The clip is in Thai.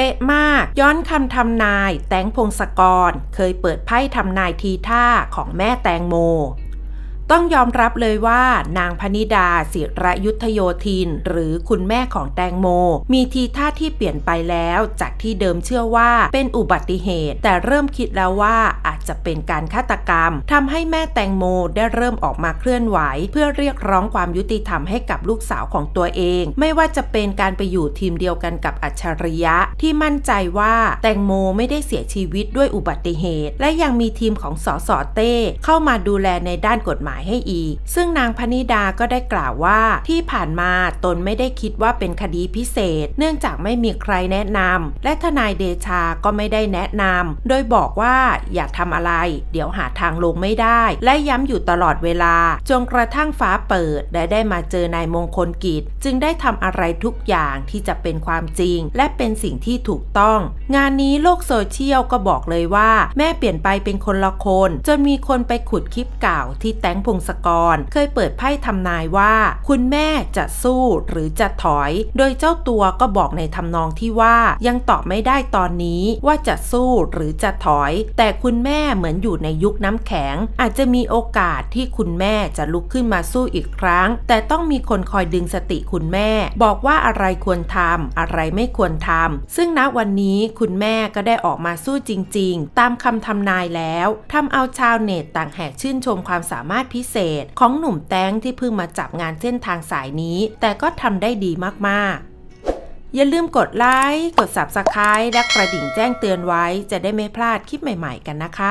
ป๊ะมาก ย้อนคำทำนาย แตงพงศกร เคยเปิดไพ่ทำนายทีท่าของแม่แตงโม ต้องยอมรับเลยว่านางพนิดาศิระยุทธโยธิน หรือคุณแม่ของแตงโม มีทีท่าที่เปลี่ยนไปแล้ว จากที่เดิมเชื่อว่าเป็นอุบัติเหตุ แต่เริ่มคิดแล้วว่าอาจจะเป็นการฆาตกรรมทำให้แม่แตงโมได้เริ่มออกมาเคลื่อนไหว เพื่อเรียกร้องความยุติธรรมให้กับลูกสาวของตัวเอง ไม่ว่าจะเป็นการไปอยู่ทีมเดียวกันกับอัจฉริยะ ที่มั่นใจว่าแตงโมไม่ได้เสียชีวิตด้วยอุบัติเหตุ และยังมีทีมของสสเต้เข้ามาดูแลในด้านกฎหมายให้อีก ซึ่งนางพนิดาก็ได้กล่าวว่าที่ผ่านมาตนไม่ได้คิดว่าเป็นคดีพิเศษ เนื่องจากไม่มีใครแนะนำและทนายเดชาก็ไม่ได้แนะนำโดยบอกว่าอย่าทำอะไร เดี๋ยวหาทางลงไม่ได้ และย้ำอยู่ตลอดเวลา จนกระทั่งฟ้าเปิดและได้มาเจอนายมงคลกิจ จึงได้ทำอะไรทุกอย่างที่จะเป็นความจริง และเป็นสิ่งที่ถูกต้อง งานนี้โลกโซเชียลก็บอกเลยว่า แม่เปลี่ยนไปเป็นคนละคน จนมีคนไปขุดคลิปเก่าที่แตงพงศกร เคยเปิดไพ่ทำนายว่า คุณแม่จะสู้หรือจะถอย โดยเจ้าตัวก็บอกในทำนองที่ว่ายังตอบไม่ได้ตอนนี้ว่าจะสู้หรือจะถอย แต่คุณแม่เหมือนอยู่ในยุคน้ำแข็ง อาจจะมีโอกาสที่คุณแม่จะลุกขึ้นมาสู้อีกครั้ง แต่ต้องมีคนคอยดึงสติคุณแม่ บอกว่าอะไรควรทำอะไรไม่ควรทำซึ่งณวันนี้คุณแม่ก็ได้ออกมาสู้จริง ๆ ตามคำทำนายแล้วทำเอาชาวเน็ตต่างแหกชื่นชมความสามารถพิพิเศษของหนุ่มแต้งที่เพิ่งมาจับงานเส้นทางสายนี้ แต่ก็ทำได้ดีมากๆอย่าลืมกดไลค์ กด Subscribe และกระดิ่งแจ้งเตือนไว้ จะได้ไม่พลาดคลิปใหม่ๆกันนะคะ